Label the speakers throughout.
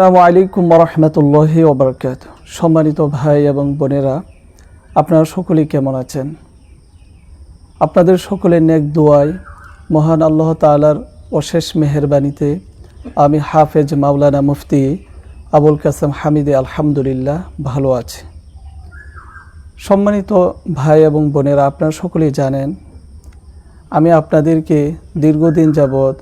Speaker 1: আসসালামু আলাইকুম রহমতুল্লাহি ওবরকাত সম্মানিত ভাই এবং বোনেরা, আপনারা সকলেই কেমন আছেন? আপনাদের সকলের নেক দোয়ায় মহান আল্লাহ তালার অশেষ মেহরবানিতে আমি হাফেজ মাওলানা মুফতি আবুল কাসেম হামিদে আলহামদুলিল্লাহ ভালো আছি। সম্মানিত ভাই এবং বোনেরা, আপনারা সকলেই জানেন, আমি আপনাদেরকে দীর্ঘদিন যাবৎ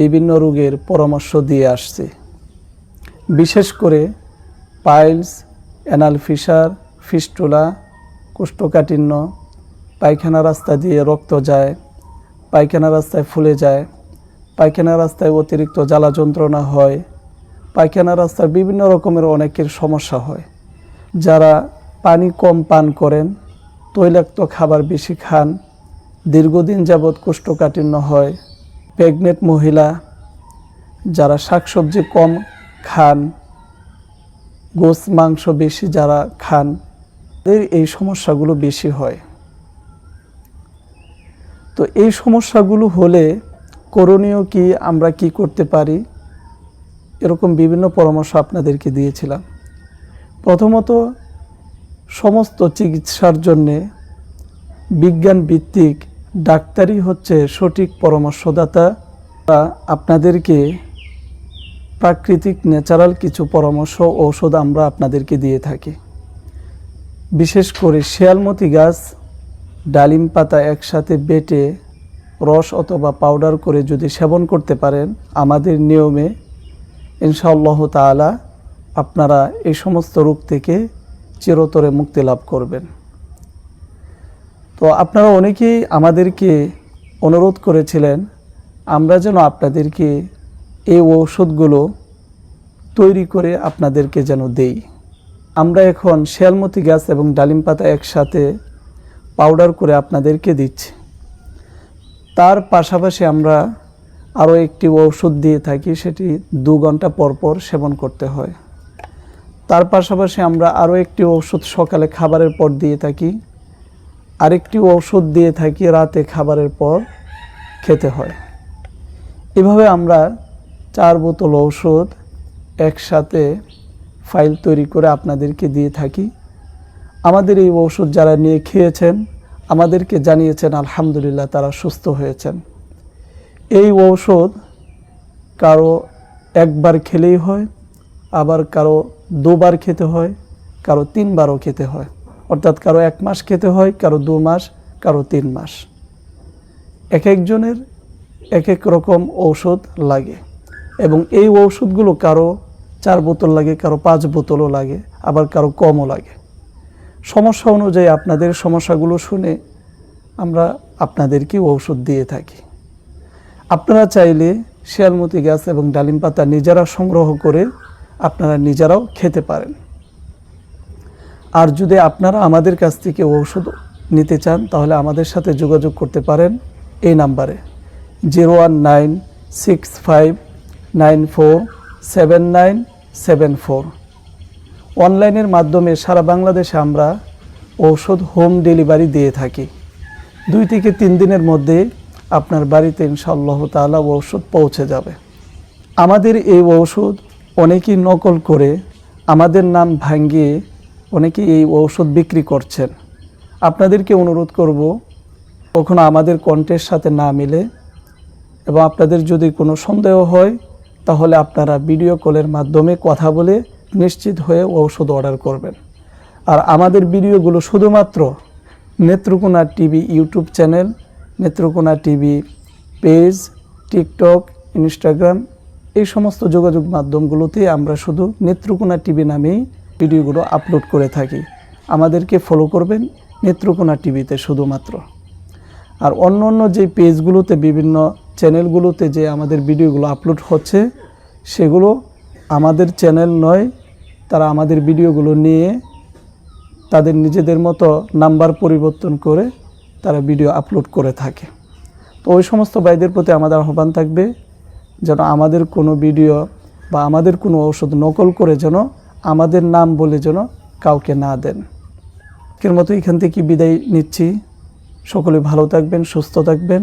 Speaker 1: বিভিন্ন রোগের পরামর্শ দিয়ে আসছি। বিশেষ করে পাইলস অ্যানাল ফিসার ফিস্টুলা কোষ্ঠকাঠিন্য, পায়খানা রাস্তা দিয়ে রক্ত যায়, পায়খানা রাস্তায় ফুলে যায়, পায়খানা রাস্তায় অতিরিক্ত জ্বালা যন্ত্রণা হয়, পায়খানা রাস্তার বিভিন্ন রকমের অনেকের সমস্যা হয়। যারা পানি কম পান করেন, তৈলাক্ত খাবার বেশি খান, দীর্ঘদিন যাবৎ কোষ্ঠকাঠিন্য হয়, প্রেগনেন্ট মহিলা, যারা শাকসবজি কম খান গোস মাংস বেশি যারা খান এদের এই সমস্যাগুলো বেশি হয়। তো এই সমস্যাগুলো হলে করণীয় কি, আমরা কি করতে পারি? এরকম বিভিন্ন পরামর্শ আপনাদেরকে দিয়েছিলাম। প্রথমত, সমস্ত চিকিৎসার জন্যে বিজ্ঞান ভিত্তিক ডাক্তারই হচ্ছে সঠিক পরামর্শদাতা। আপনাদেরকে প্রাকৃতিক, ন্যাচারাল কিছু পরামর্শ ঔষধ আমরা আপনাদেরকে দিয়ে থাকি। বিশেষ করে শিয়ালমতি গাছ ডালিম পাতা একসাথে বেটে রস অথবা পাউডার করে যদি সেবন করতে পারেন, আমাদের নিয়মে ইনশাআল্লাহ তাআলা আপনারা এই সমস্ত রোগ থেকে চিরতরে মুক্তি লাভ করবেন। তো আপনারা অনেকেই আমাদেরকে অনুরোধ করেছিলেন, আমরা যেন আপনাদেরকে এই ঔষধগুলো তৈরি করে আপনাদেরকে যেন দেই। আমরা এখন শিয়ালমতি গাছ এবং ডালিম পাতা একসাথে পাউডার করে আপনাদেরকে দিচ্ছি। তার পাশাপাশি আমরা আরও একটি ঔষধ দিয়ে থাকি, সেটি দু ঘণ্টা পর পর সেবন করতে হয়। তার পাশাপাশি আমরা আরও একটি ঔষধ সকালে খাবারের পর দিয়ে থাকি। আরেকটি ঔষধ দিয়ে থাকি রাতে খাবারের পর খেতে হয়। এভাবে আমরা চার বোতল ঔষধ একসাথে ফাইল তৈরি করে আপনাদেরকে দিয়ে থাকি। আমাদের এই ঔষধ যারা নিয়ে খেয়েছেন, আমাদেরকে জানিয়েছেন, আলহামদুলিল্লাহ, তারা সুস্থ হয়েছেন। এই ঔষধ কারও একবার খেলেই হয়, আবার কারও দুবার খেতে হয়, কারও তিনবারও খেতে হয়। অর্থাৎ কারও এক মাস খেতে হয়, কারও দু মাস, কারও তিন মাস। এক একজনের এক এক রকম ঔষধ লাগে। এবং এই ওষুধগুলো কারও চার বোতল লাগে, কারও পাঁচ বোতলও লাগে, আবার কারও কমও লাগে। সমস্যা অনুযায়ী আপনাদের সমস্যাগুলো শুনে আমরা আপনাদেরকে ঔষধ দিয়ে থাকি। আপনারা চাইলে শিয়ালমতি গাছ এবং ডালিম পাতা নিজেরা সংগ্রহ করে আপনারা নিজেরাও খেতে পারেন। আর যদি আপনারা আমাদের কাছ থেকে ঔষধ নিতে চান, তাহলে আমাদের সাথে যোগাযোগ করতে পারেন এই নাম্বারে। Zero one nine six five nine four seven nine seven four. অনলাইনের মাধ্যমে সারা বাংলাদেশে আমরা ঔষধ হোম ডেলিভারি দিয়ে থাকি। দুই থেকে তিন দিনের মধ্যে আপনার বাড়িতে ইনশাআল্লাহ তাআলা ঔষধ পৌঁছে যাবে। আমাদের এই ঔষধ অনেকেই নকল করে আমাদের নাম ভাঙ্গিয়ে অনেকেই এই ঔষধ বিক্রি করছেন। আপনাদেরকে অনুরোধ করব, কখনো আমাদের কণ্ঠের সাথে না মিলে এবং আপনাদের যদি কোনো সন্দেহ হয় তাহলে আপনারা ভিডিও কলের মাধ্যমে কথা বলে নিশ্চিত হয়ে ঔষধ অর্ডার করবেন। আর আমাদের ভিডিওগুলো শুধুমাত্র Netrokona TV YouTube channel Netrokona TV page TikTok Instagram এই সমস্ত যোগাযোগ মাধ্যমগুলোতে আমরা শুধু নেত্রকোনা টিভি নামেই ভিডিওগুলো আপলোড করে থাকি। আমাদেরকে ফলো করবেন নেত্রকোনা টিভিতে শুধুমাত্র। আর অন্য অন্য যে পেজগুলোতে বিভিন্ন চ্যানেলগুলোতে যে আমাদের ভিডিওগুলো আপলোড হচ্ছে, সেগুলো আমাদের চ্যানেল নয়, তারা আমাদের ভিডিওগুলো নিয়ে তাদের নিজেদের মতো নাম্বার পরিবর্তন করে তারা ভিডিও আপলোড করে থাকে। তো ওই সমস্ত ভাইদের প্রতি আমাদের আহ্বান থাকবে যেন আমাদের কোনো ভিডিও বা আমাদের কোনো ঔষধ নকল করে যেন আমাদের নাম বলে যেন কাউকে না দেন। আজকের মতো এখান থেকে বিদায় নিচ্ছি। সকলে ভালো থাকবেন, সুস্থ থাকবেন।